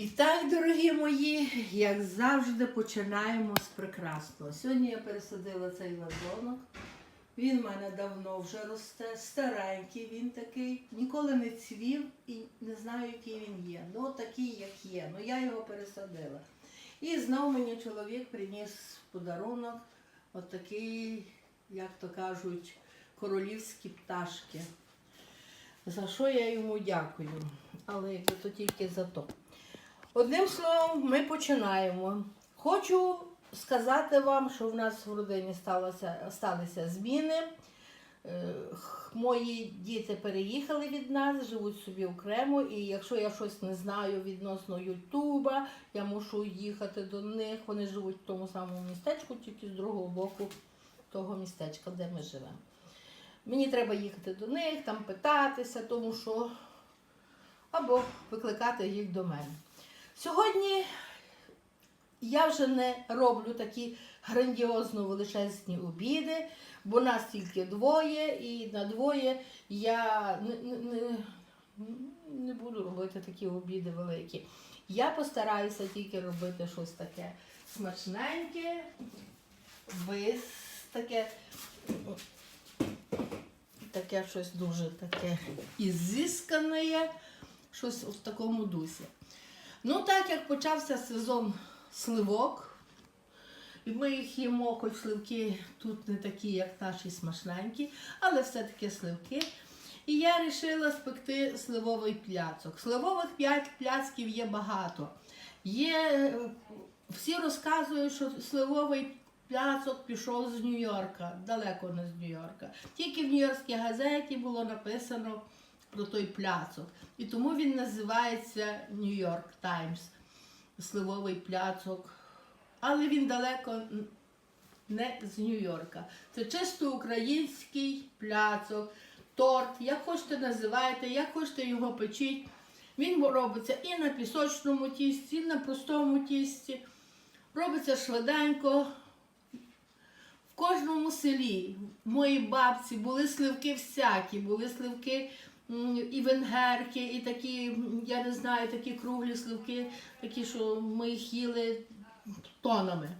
І так, дорогі мої, як завжди, починаємо з прекрасного. Сьогодні я пересадила цей вазонок. Він в мене давно вже росте, старенький він такий, ніколи не цвів і не знаю, який він є. Ну, такий, як є. Ну, я його пересадила. І знову мені чоловік приніс подарунок от як то кажуть, королівські пташки. За що я йому дякую. Але то тільки за то. Одним словом, ми починаємо. Хочу сказати вам, що в нас в родині сталося, сталися зміни. Е, Мої діти переїхали від нас, живуть собі окремо, і якщо я щось не знаю відносно Ютуба, я мушу їхати до них. Вони живуть в тому самому містечку, тільки з другого боку того містечка, де ми живемо. Мені треба їхати до них, там питатися, тому що або викликати їх до мене. Сьогодні я вже не роблю такі грандіозно величезні обіди, бо нас тільки двоє, і на двоє я не, не, не, буду робити такі обіди великі. Я постараюся тільки робити щось таке смачненьке, без таке, таке щось дуже таке ізискане, щось в такому дусі. Ну, так як почався сезон сливок, і ми їх їмо, хоч сливки тут не такі, як наші смачненькі, але все-таки сливки. І я вирішила спекти сливовий пляцок. Сливових пляцків є багато. Є, всі розказують, що сливовий пляцок пішов з Нью-Йорка, далеко не з Нью-Йорка. Тільки в Нью-Йоркській газеті було написано про той пляцок. І тому він називається Нью-Йорк Таймс, сливовий пляцок. Але він далеко не з Нью-Йорка. Це чисто український пляцок, торт, як хочете називайте, як хочете його печіть. Він робиться і на пісочному тісті, і на простому тісті. Робиться швиденько. В кожному селі в моїй бабці були сливки всякі, були сливки і венгерки, і такі, я не знаю, такі круглі сливки, такі, що ми їх їли тонами.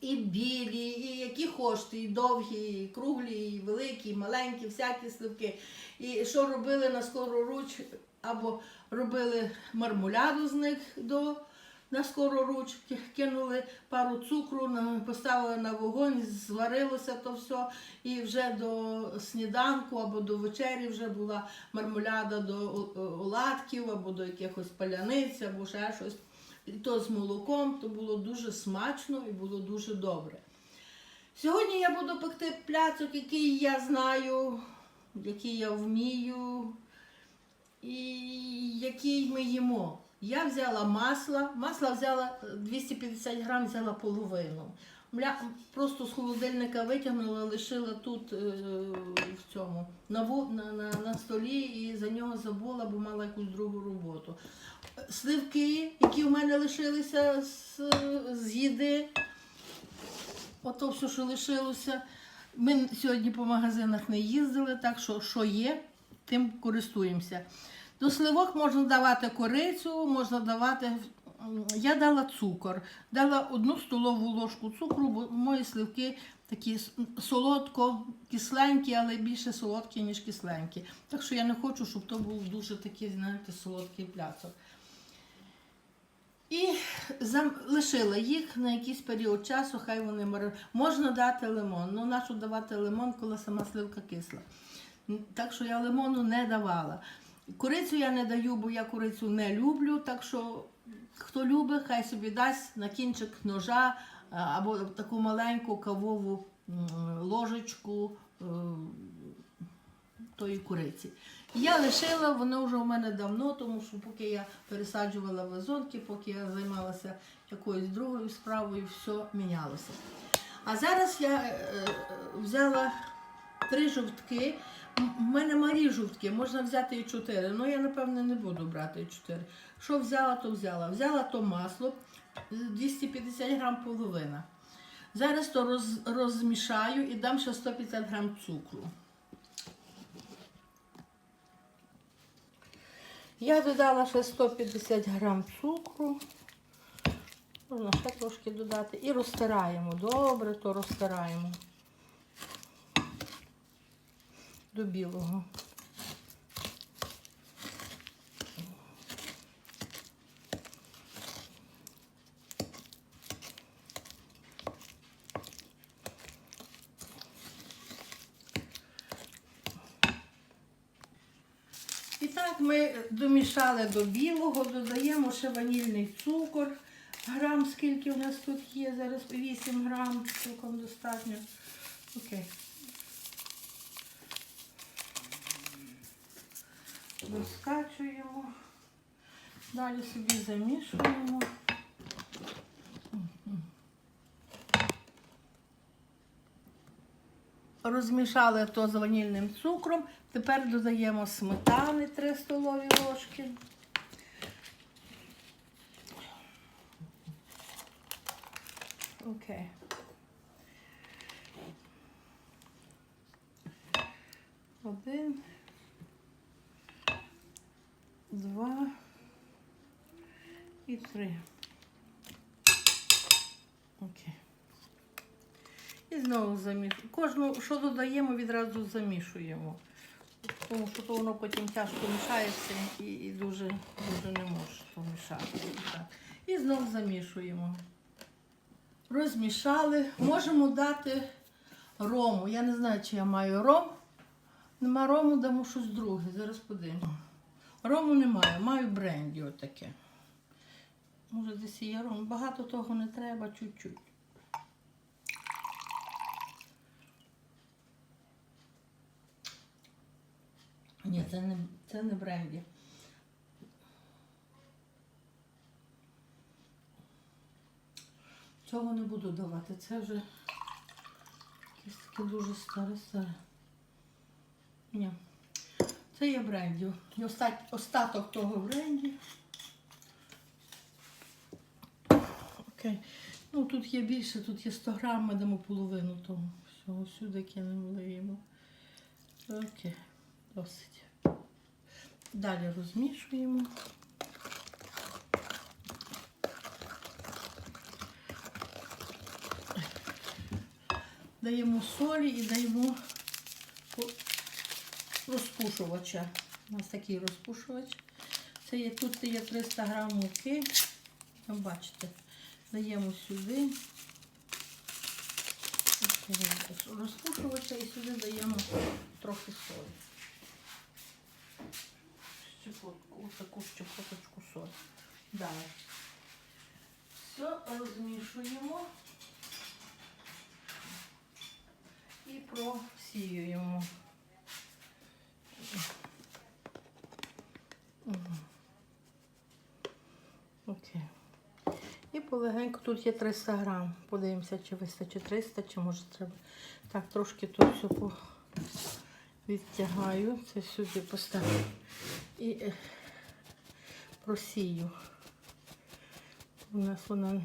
І білі, і які хочете, і довгі, і круглі, і великі, і маленькі, всякі сливки. І що робили на скору руч, або робили мармуляду з них до на скору руч, кинули пару цукру, поставили на вогонь, зварилося то все, і вже до сніданку або до вечері вже була мармуляда до оладків, або до якихось паляниць, або ще щось. І то з молоком, то було дуже смачно і було дуже добре. Сьогодні я буду пекти пляцок, який я знаю, який я вмію, і який ми їмо. Я взяла масло, масла взяла е, 250 грам, взяла половину. Мля, просто з холодильника витягнула, лишила тут е, в цьому на, на, на, на столі і за нього забула, бо мала якусь другу роботу. Сливки, які в мене лишилися з, з їди, ото все, що лишилося. Ми сьогодні по магазинах не їздили, так що що є, тим користуємося. До сливок можна давати корицю, можна давати. Я дала цукор, дала одну столову ложку цукру, бо мої сливки такі солодко, кисленькі, але більше солодкі, ніж кисленькі. Так що я не хочу, щоб то був дуже такий, знаєте, солодкий пляцок. І зам... лишила їх на якийсь період часу, хай вони мари... Можна дати лимон. Ну, нащо давати лимон, коли сама сливка кисла. Так що я лимону не давала. Курицю я не даю, бо я курицю не люблю. Так що хто любить, хай собі дасть на кінчик ножа або таку маленьку кавову ложечку е, тої куриці. Я лишила, воно вже у мене давно, тому що поки я пересаджувала вазонки, поки я займалася якоюсь другою справою, все мінялося. А зараз я е, е, взяла три жовтки. У мене малі жовтки, можна взяти і чотири. Ну я напевне не буду брати і чотири. Що взяла, то взяла. Взяла то масло, е, 250 грам половина. Зараз то роз, розмішаю і дам ще 150 грам цукру. Я додала ще 150 грам цукру. Можна ще трошки додати. І розтираємо. Добре, то розтираємо. До білого. І так ми домішали до білого, додаємо ще ванільний цукор. Грам, скільки у нас тут є, зараз 8 грам, цілком достатньо. Окей. Розкачуємо. Далі собі замішуємо. Розмішали то з ванільним цукром. Тепер додаємо сметани 3 столові ложки. Окей. Один. Два. І три. Окей. І знову замішуємо. Кожну, що додаємо, відразу замішуємо. Тому що то воно потім тяжко мішається і, і дуже, дуже не може помішати. І знову замішуємо. Розмішали. Можемо дати рому. Я не знаю, чи я маю ром. Нема рому, дамо щось друге. Зараз подивимось. Рому немає, маю бренді отаке. Може, десь є ром. Багато того не треба, чуть-чуть. Ні, це не, це не бренді. Цього не буду давати. Це вже якесь таке дуже старе старе. Це є бренді. І остаток того бренді. Окей. Ну тут є більше, тут є 100 грам, ми дамо половину того. Всього сюди кинемо влиємо. Окей, досить. Далі розмішуємо. Даємо солі і даємо розпушувача. У нас такий розпушувач. Це є, тут є 300 грам муки. Там бачите, даємо сюди. Розпушувача і сюди даємо трохи солі. Щепотку, таку щепоточку солі. Далі. Все розмішуємо і просіюємо. Окей. І полегенько тут є 300 грам. Подивимося, чи вистачить 300, чи може треба. Так, трошки тут все по... відтягаю. Це сюди поставлю. І е, просію. У нас вона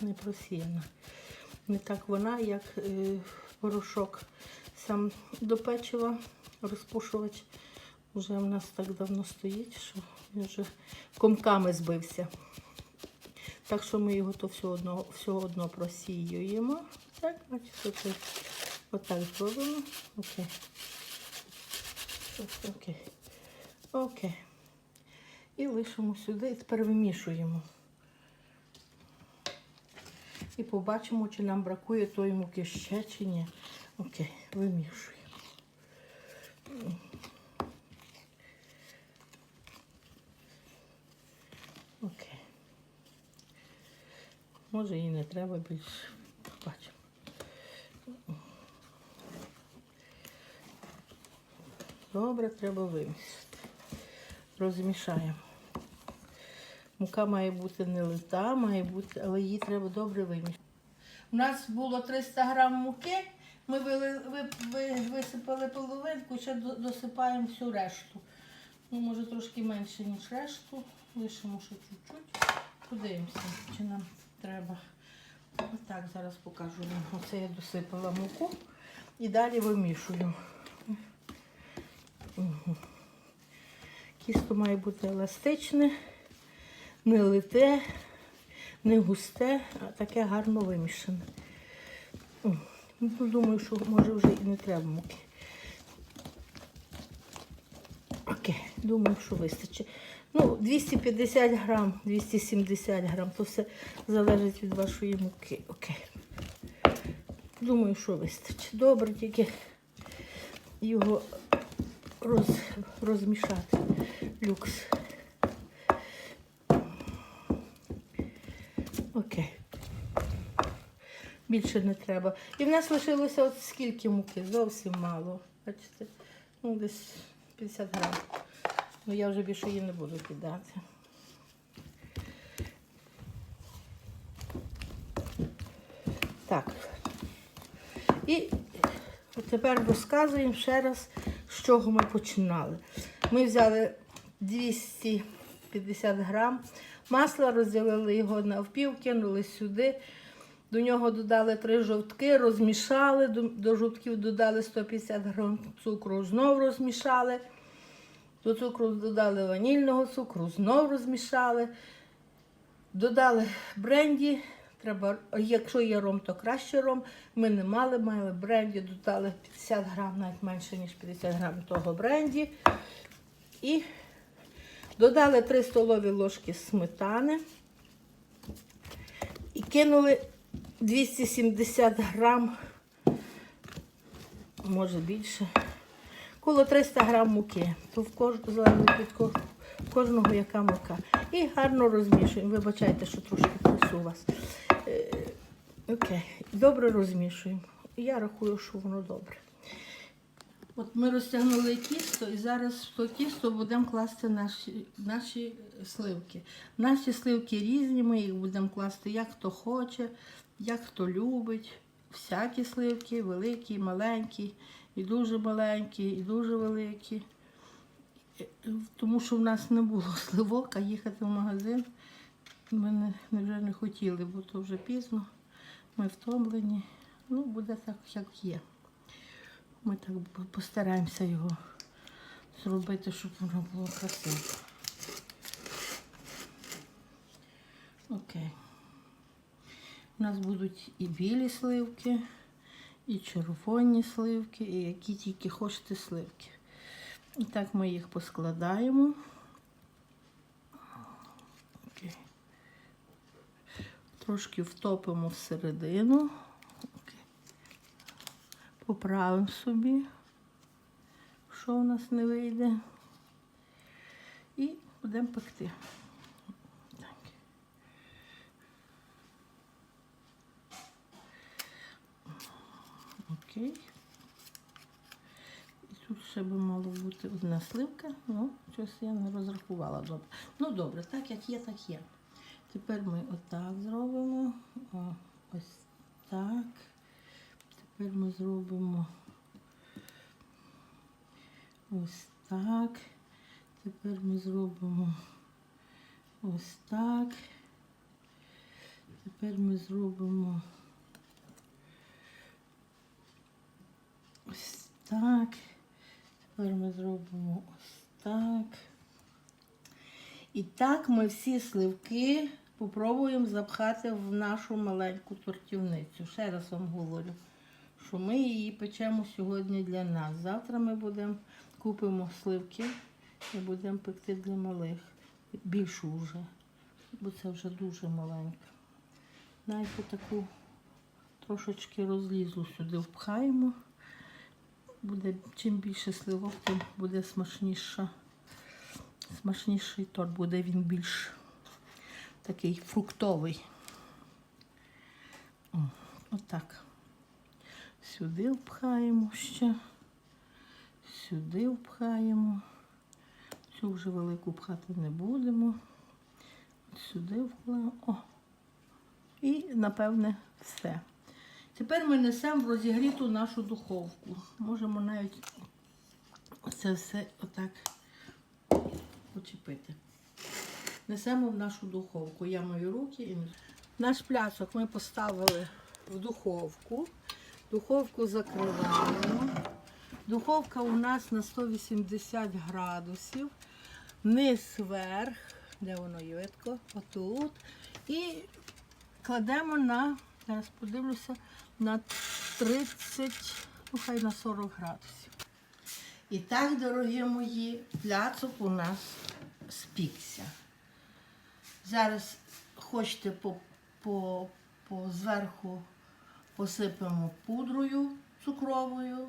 не просіяна. Не так вона, як е, порошок. Сам до печива розпушувач. Вже в нас так давно стоїть, що він вже комками збився. Так що ми його то все одно, все одно просіюємо. Так, бачите, це отак зробимо. Окей. Окей. Окей. І лишимо сюди і тепер вимішуємо. І побачимо, чи нам бракує тої муки ще чи ні. Окей, вимішуємо. Окей. Може і не треба більше. Побачимо. Добре, треба вимісити. Розмішаємо. Мука має бути не лита, має бути, але її треба добре вимішати. У нас було 300 грам муки, ми висипали половинку, ще до- досипаємо всю решту. Ну, може трошки менше, ніж решту. Лишимо ще чуть-чуть. Подивимося, чи нам треба. Отак, зараз покажу вам. Оце я досипала муку і далі вимішую. Мгм. Тісто має бути еластичне, не лите, не густе, а таке гарно вимішане. Ну, думаю, що може вже і не треба муки. Окей, думаю, що вистачить. Ну, 250 грам, 270 грам, то все залежить від вашої муки. Окей. Думаю, що вистачить. Добре, тільки його роз, розмішати. Люкс. Окей. Більше не треба. І в нас лишилося от скільки муки? Зовсім мало. Бачите? Ну, десь 50 грам. Ну я вже більше її не буду кидати. Так. І тепер розказуємо ще раз, з чого ми починали. Ми взяли 250 грам масла, розділили його на впів, кинули сюди. До нього додали три жовтки, розмішали, до, жовтків додали 150 грам цукру, знов розмішали. До цукру додали ванільного цукру, знов розмішали. Додали бренді. Треба, якщо є ром, то краще ром. Ми не мали, мали бренді, додали 50 грам, навіть менше, ніж 50 грам того бренді. І додали 3 столові ложки сметани. І кинули 270 грам, може більше, коло 300 грам муки. То в залежить від ко- кожного яка мука. І гарно розмішуємо. Вибачайте, що трошки трясу вас. Е, Окей, добре розмішуємо. Я рахую, що воно добре. От ми розтягнули тісто і зараз в то тісто будемо класти наші, наші сливки. Наші сливки різні, ми їх будемо класти як хто хоче, як хто любить. Всякі сливки, великі, маленькі, і дуже маленькі, і дуже великі. Тому що в нас не було сливок, а їхати в магазин ми не вже не хотіли, бо то вже пізно. Ми втомлені. Ну, буде так, як є. Ми так постараємося його зробити, щоб воно було красиво. Окей. У нас будуть і білі сливки, і червоні сливки, і які тільки хочете сливки. І так ми їх поскладаємо. Окей. Трошки втопимо всередину. Поправимо собі, що у нас не вийде. І будемо пекти. Так. Окей. І тут ще би мало бути одна сливка, ну, щось я не розрахувала добре. Ну добре, так як є, так є. Тепер ми отак зробимо. О, ось так. Тепер ми зробимо ось так. Тепер ми зробимо ось так. Тепер ми зробимо ось так. Тепер ми зробимо ось так. І так ми всі сливки попробуємо запхати в нашу маленьку тортівницю. Ще раз вам говорю, що ми її печемо сьогодні для нас. Завтра ми будемо купимо сливки і будемо пекти для малих. Більшу вже, бо це вже дуже маленька. Навіть таку трошечки розлізлу сюди впхаємо. Буде, чим більше сливок, тим буде смачніша. Смачніший торт буде він більш такий фруктовий. Отак. Сюди впхаємо ще. Сюди впхаємо. Цю вже велику пхати не будемо. От Сюди вкладемо. О. І, напевне, все. Тепер ми несемо в розігріту нашу духовку. Можемо навіть це все отак почепити. Несемо в нашу духовку. Я мою руки і наш пляцок ми поставили в духовку. Духовку закриваємо. Духовка у нас на 180 градусів. низ вверх, де воно є отут. І кладемо на, зараз подивлюся, на 30, ну хай на 40 градусів. І так, дорогі мої, пляцок у нас спікся. Зараз хочете по, по, по зверху посипемо пудрою цукровою,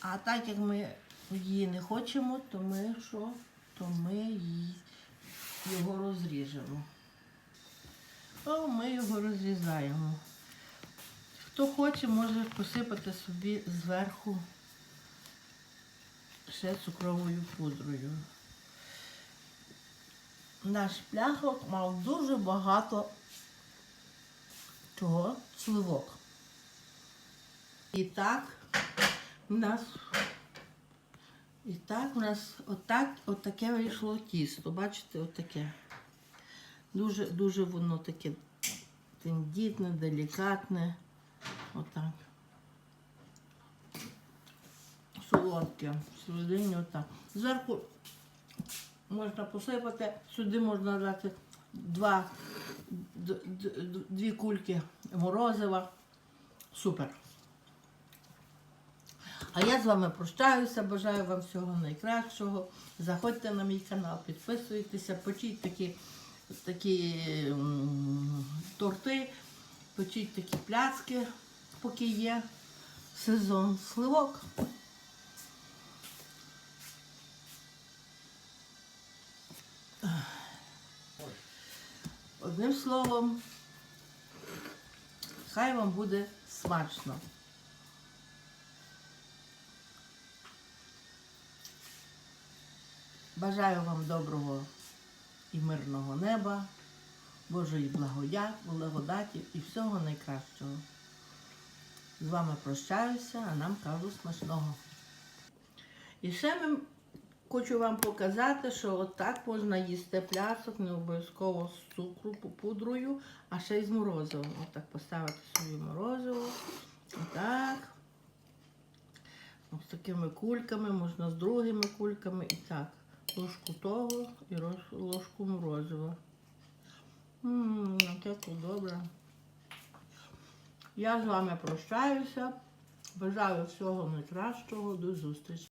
а так як ми її не хочемо, то ми що? То ми її, його розріжемо. О, ми його розрізаємо. Хто хоче, може посипати собі зверху ще цукровою пудрою. Наш пляхок мав дуже багато чого сливок. І так у нас і так у нас отак, отаке вийшло тісто. Бачите, отаке. Дуже, дуже воно таке тендітне, делікатне. Отак. Солодке. Всередині отак. Зверху можна посипати, сюди можна дати два, дві кульки морозива. Супер. А я з вами прощаюся, бажаю вам всього найкращого. Заходьте на мій канал, підписуйтеся, печіть такі, такі торти, печіть такі пляцки, поки є сезон сливок. Одним словом, хай вам буде смачно. Бажаю вам доброго і мирного неба, Божої благодаті і всього найкращого. З вами прощаюся, а нам кажу смачного. І ще ми хочу вам показати, що отак можна їсти плясок, не обов'язково з цукру, пудрою, а ще й з морозивом. Отак поставити собі морозиво. Отак. Ось такими кульками, можна з другими кульками і так. Ложку того і ложку морозива. Ммм, це добре. Я з вами прощаюся. Бажаю всього найкращого. До зустрічі.